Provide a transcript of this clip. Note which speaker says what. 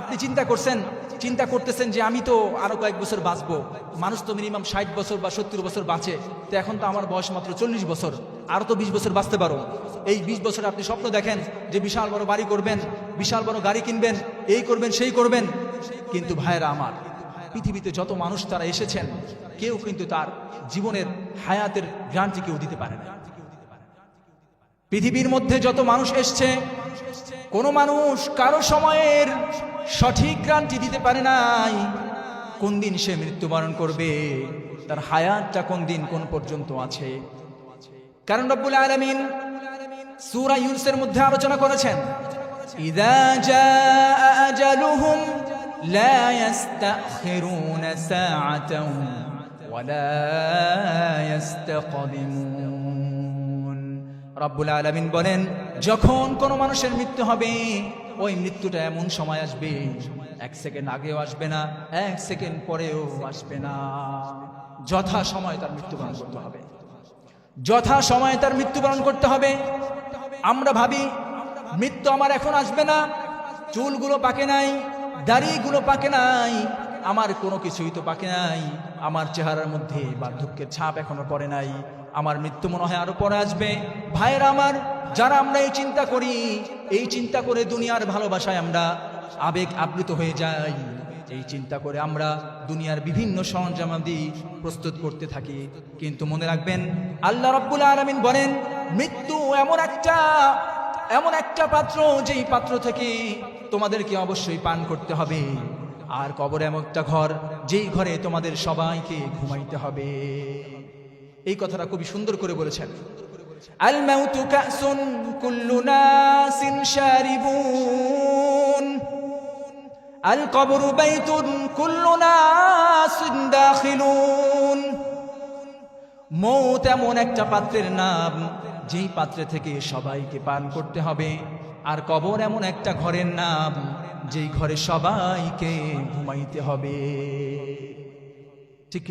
Speaker 1: আপনি চিন্তা করছেন, চিন্তা করতেছেন যে আমি তো আরও কয়েক বছর বাঁচব। মানুষ তো মিনিমাম ষাট বছর বা সত্তর বছর বাঁচে। তো এখন তো আমার বয়স মাত্র চল্লিশ বছর। আরও তো বিশ বছর বাঁচতে পারো। এই বিশ বছরে আপনি স্বপ্ন দেখেন যে বিশাল বড় বাড়ি করবেন, বিশাল বড় গাড়ি কিনবেন, এই করবেন, সেই করবেন। কিন্তু ভাইয়েরা আমার, পৃথিবীতে যত মানুষ তারা এসেছেন, কেউ কিন্তু তার জীবনের হায়াতের গ্রান্টি কেউ দিতে পারে না। পৃথিবীর মধ্যে যত মানুষ এসছে, কোনো মানুষ কারও সময়ের সঠিক গ্রান্টি দিতে পারে নাই। কোন দিন সে মৃত্যুবরণ করবে? তার হায়াতটা কোন দিন, কোন পর্যন্ত আছে? কারণ রব্বুল আলমিন সূরা ইউনসের মধ্যে আলোচনা করেছেন, ইদা ইস্তাকদিমুন। রব্বুল আলামিন বলেন, যখন কোন মানুষের মৃত্যু হবে ওই মৃত্যুটা এমন সময় আসবে, এক সেকেন্ড আগেও আসবে না, এক সেকেন্ড পরেও আসবে না। যথা সময় তার মৃত্যুবরণ করতে হবে। যথা সময়ে তার মৃত্যুবরণ করতে হবে। আমরা ভাবি, মৃত্যু আমার এখন আসবে না, চুলগুলো পাকে নাই, দাড়িগুলো পাকে নাই, আমার কোনো কিছুই তো পাকে নাই, আমার চেহারার মধ্যে বার্ধক্যের ছাপ এখনও পড়ে নাই আমার মৃত্যু মনে হয় আরও পরে আসবে। ভাইয়ের আমার, যারা আমরা এই চিন্তা করি, এই চিন্তা করে দুনিয়ার ভালোবাসায় আমরা আবেগ আবৃত হয়ে যাই। এই চিন্তা করে আমরা দুনিয়ার বিভিন্ন সরঞ্জামাদি প্রস্তুত করতে থাকি। কিন্তু মনে রাখবেন, আল্লাহ রব্বুল আলমিন বলেন, মৃত্যু এমন একটা এমন একটা পাত্র যেই পাত্র থেকে তোমাদেরকে অবশ্যই পান করতে হবে। আর কবর এমন একটা ঘর, যেই ঘরে তোমাদের সবাইকে ঘুমাইতে হবে। এই কথাটা খুবই সুন্দর করে বলেছেন। মৌত এমন একটা পাত্রের নাম, যেই পাত্রে থেকে সবাইকে পান করতে হবে। আর কবর এমন একটা ঘরের নাম, যেই ঘরে সবাইকে ঘুমাইতে হবে। ঠিক